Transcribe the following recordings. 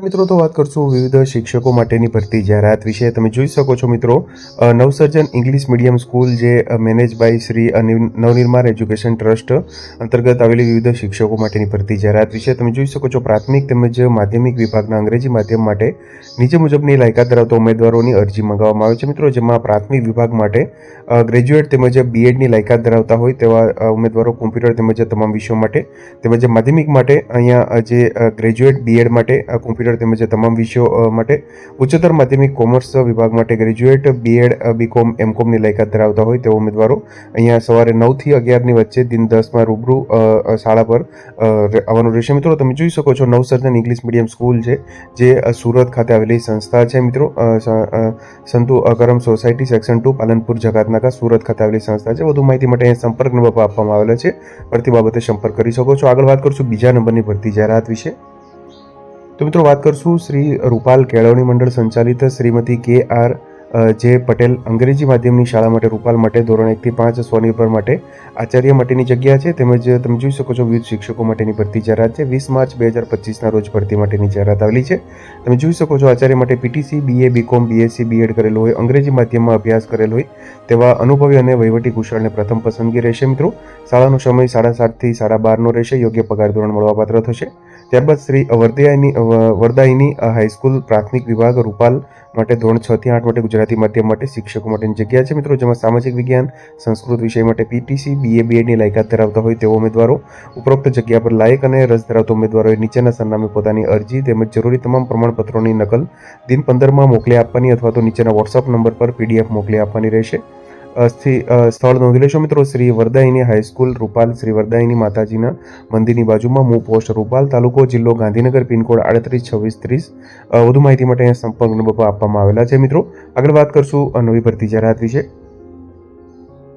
મિત્રો તો વાત કરશું વિવિધ શિક્ષકો માટેની ભરતી જાહેરાત વિશે. તમે જોઈ શકો છો મિત્રો નવસર્જન ઇંગ્લિશ મીડિયમ સ્કૂલ જે manage by Shri Navnirman education trust અંતર્ગત આવેલી વિવિધ શિક્ષકો માટેની ભરતી જાહેરાત વિશે. તમે જોઈ શકો છો પ્રાથમિક તેમજ માધ્યમિક વિભાગના અંગ્રેજી માધ્યમ માટે નીચે મુજબની લાયકાત ધરાવતા ઉમેદવારોની અરજી મંગાવવામાં આવે છે. મિત્રો જેમાં પ્રાથમિક વિભાગ માટે ગ્રેજ્યુએટ તેમજ બીએડની લાયકાત ધરાવતા હોય તેવા ઉમેદવારો કોમ્પ્યુટર તેમજ તમામ વિષયો માટે તેમજ માધ્યમિક માટે અહીંયા જે ગ્રેજ્યુએટ બીએડ માટે અ, કોમ્પ્યુટર તેમજ તમામ વિષયો માટે ઉચ્ચતર માધ્યમિક કોમર્સ વિભાગ માટે ગ્રેજ્યુએટ બીએડ બીકોમ એમકોમની લાયકાત ધરાવતા હોય તેવા ઉમેદવારો અહીંયા સવારે નવથી અગિયારની વચ્ચે દિન દસમાં રૂબરૂ શાળા પર આવવાનું રહેશે. મિત્રો, તમે જોઈ શકો છો નવસર્જન ઇંગ્લિશ મીડિયમ સ્કૂલ છે, જે સુરત ખાતે આવેલી સંસ્થા છે. મિત્રો Santu Akram society, section two, Palanpur Jagatnaka Surat ખાતે આવેલી સંસ્થા છે. વધુ માહિતી માટે અહીંયા સંપર્ક નંબર આપવામાં આવેલો છે. ભરતી બાબતે સંપર્ક કરી શકો છો. આગળ વાત કરશું બીજા નંબરની ભરતી જાહેરાત વિશે. તો મિત્રો વાત કરશું શ્રી રૂપાલ કેળવણી મંડળ સંચાલિત શ્રીમતી કે આર જે પટેલ અંગ્રેજી માધ્યમની શાળા માટે રૂપાલ માટે ધોરણ એકથી પાંચ સ્વનિર્ભર માટે આચાર્ય માટેની જગ્યા છે. તેમજ તમે જોઈ શકો છો વિવિધ શિક્ષકો માટેની ભરતી જાહેરાત છે. વીસ માર્ચ બે હજાર પચીસના રોજ ભરતી માટેની જાહેરાત આવેલી છે. તમે જોઈ શકો છો આચાર્ય માટે PTC, BA, BCom, BSc, BEd કરેલું હોય, અંગ્રેજી માધ્યમમાં અભ્યાસ કરેલો હોય, તેવા અનુભવી અને વહીવટી કુશળને પ્રથમ પસંદગી રહેશે મિત્રો. શાળાનો સમય સાડા સાતથી સાડા બારનો રહેશે. યોગ્ય પગાર ધોરણ મળવાપાત્ર થશે. ત્યારબાદ શ્રી વર્દિયાની વરદાયની હાઈસ્કૂલ પ્રાથમિક વિભાગ રૂપાલ માટે ધોરણ છ થી આઠ માટે ગુજરાતી માધ્યમ માટે શિક્ષકો માટેની જગ્યા છે. મિત્રો, જેમાં સામાજિક વિજ્ઞાન, સંસ્કૃત વિષય માટે પીટીસી, બીએ, બીએડની લાયકાત ધરાવતા હોય તેવા ઉમેદવારો ઉપરોક્ત જગ્યા પર લાયક અને રસ ધરાવતા ઉમેદવારોએ નીચેના સરનામે પોતાની અરજી તેમજ જરૂરી તમામ પ્રમાણપત્રોની નકલ દિન પંદરમાં મોકલી આપવાની અથવા તો નીચેના વોટ્સઅપ નંબર પર પીડીએફ મોકલી આપવાની રહેશે. સ્થળ નોંધી લેશો મિત્રો. શ્રી વરદાયની હાઈસ્કૂલ રૂપાલ શ્રી વરદાયની માતાજીના મંદિરની બાજુમાં મૂ પોસ્ટ, રૂપાલ તાલુકો, જિલ્લો ગાંધીનગર, પિનકોડ આડત્રીસ, છવ્વીસ, ત્રીસ. વધુ માહિતી માટે અહીંયા સંપર્ક નંબર આપવામાં આવેલા છે મિત્રો. આગળ વાત કરશું નવી ભરતી જાહેરાત વિશે.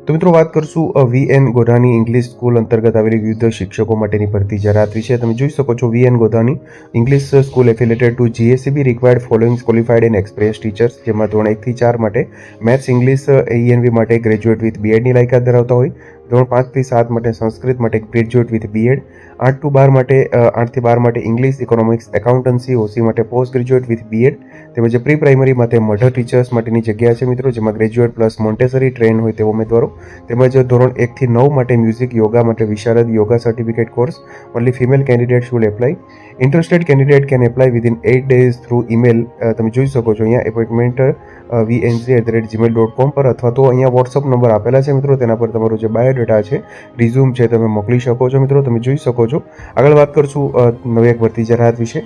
તો મિત્રો વાત કરશું V N Godhani English school અંતર્ગત આવેલી વિવિધ શિક્ષકો માટેની ભરતી જાહેરાત વિશે તમે જોઈ શકો છો, V N Godhani English school affiliated to GSCB required following qualified and experience teachers જેમાં ધોરણ એકથી ચાર માટે મેથ્સ ઇંગ્લિશ એનવી માટે ગ્રેજ્યુએટ વિથ બીએડની લાયકાત ધરાવતા હોય. ધોરણ પાંચથી સાત માટે સંસ્કૃત માટે ગ્રેજ્યુએટ વિથ બીએડ આઠ ટુ બાર માટે આઠથી બાર માટે ઇંગ્લિશ ઇકોનોમિક્સ એકાઉન્ટન્સી ઓસી માટે પોસ્ટ ગ્રેજ્યુએટ વિથ બીએડ તેમજ પ્રી પ્રાઇમરી માટે મધર ટીચર્સ માટેની જગ્યા છે મિત્રો, જેમાં ગ્રેજ્યુએટ પ્લસ મોન્ટેસરી ટ્રેન હોય તેવા ઉમેદવારો, તેમજ ધોરણ એકથી નવ માટે મ્યુઝિક યોગા માટે વિશારદ yoga certificate course only female candidate should apply interested candidate can apply within eight days through email તમે જોઈ શકો છો, અહીંયા appointment VNC at the rate Gmail dot com પર અથવા તો અહીંયા વોટ્સઅપ નંબર આપેલા છે મિત્રો, તેના પર તમારું જે બાયોડેટા છે રિઝ્યુમ છે, તમે મોકલી શકો છો મિત્રો, તમે જોઈ શકો છો. આગળ વાત કરશું નવી એક ભરતી જાહેરાત વિશે.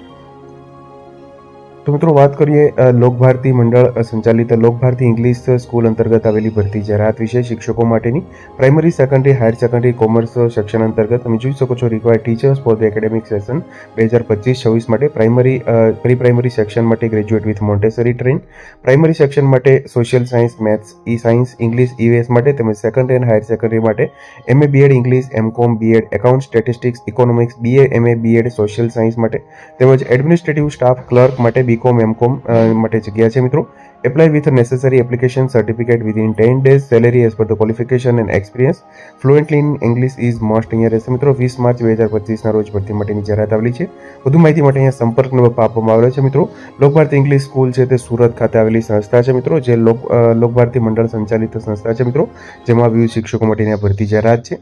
તો મિત્રો વાત કરીએ અ, લોકભારતી મંડળ અ, સંચાલિત લોકભારતી ઇંગ્લિશ સ્કૂલ અંતર્ગત આવેલી ભરતી જાહેરાત વિશે શિક્ષકો માટેની primary secondary higher secondary commerce section અંતર્ગત તમે જોઈ શકો છો required teachers for the academic session બે હજાર પચીસ છવ્વીસ માટે પ્રાઇમરી પ્રી પ્રાઇમરી સેક્શન માટે graduate with Montessori train primary section માટે social science maths E science English EVS માટે તેમજ સેકન્ડરી અને હાયર સેકન્ડરી માટે MA BEd English MCom BEd account statistics economics BA MA BEd social science માટે તેમજ administrative staff clerk માટે BCom MCom માટે જગ્યા છે મિત્રો. Apply with necessary application certificate within ten days salary as per the qualification and experience fluently in English is must અહીંયા રહેશે મિત્રો. વીસ માર્ચ બે હજાર પચીસના રોજ ભરતી માટેની જાહેરાત આવેલી છે. વધુ માહિતી માટે અહીંયા સંપર્ક નંબર આપવામાં આવેલો છે મિત્રો. લોકભારતી ઇંગ્લિશ સ્કૂલ છે તે સુરત ખાતે આવેલી સંસ્થા છે મિત્રો, જે લોક લોકભારતી મંડળ સંચાલિત સંસ્થા છે મિત્રો, જેમાં વિવિધ શિક્ષકો માટેની ભરતી જાહેરાત છે.